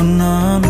ఉన్నాను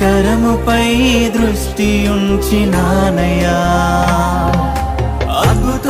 కరముపై దృష్టి ఉంచినానయ్యా. అద్భుత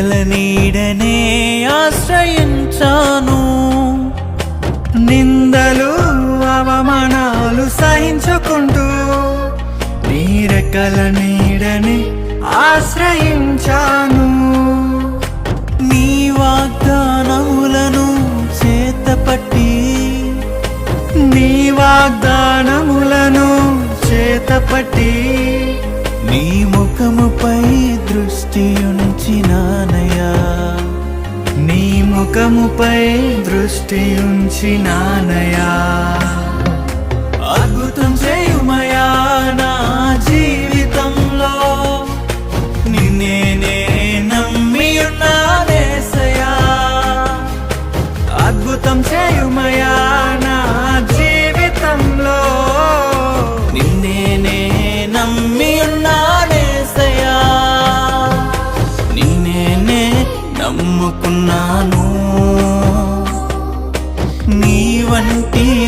రెక్కల నీడనే ఆశ్రయించాను. నిందలు అవమానాలు సహించుకుంటూ నీరకల నీడని ఆశ్రయించాను. నీ వాగ్దానములను చేతపట్టి నీ వాగ్దానములను చేతపట్టి నీ ముఖముపై దృష్టి ఉంచినానయా నీ ముఖముపై దృష్టి ఉంచినానయా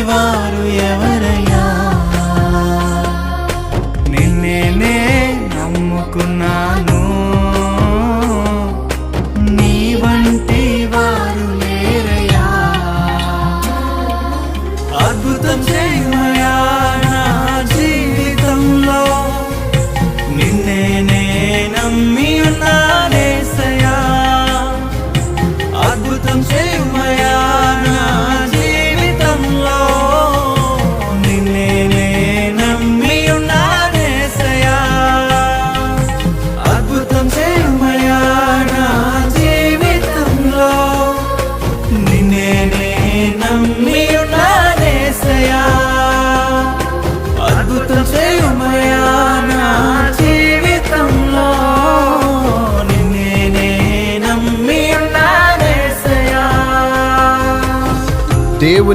వారు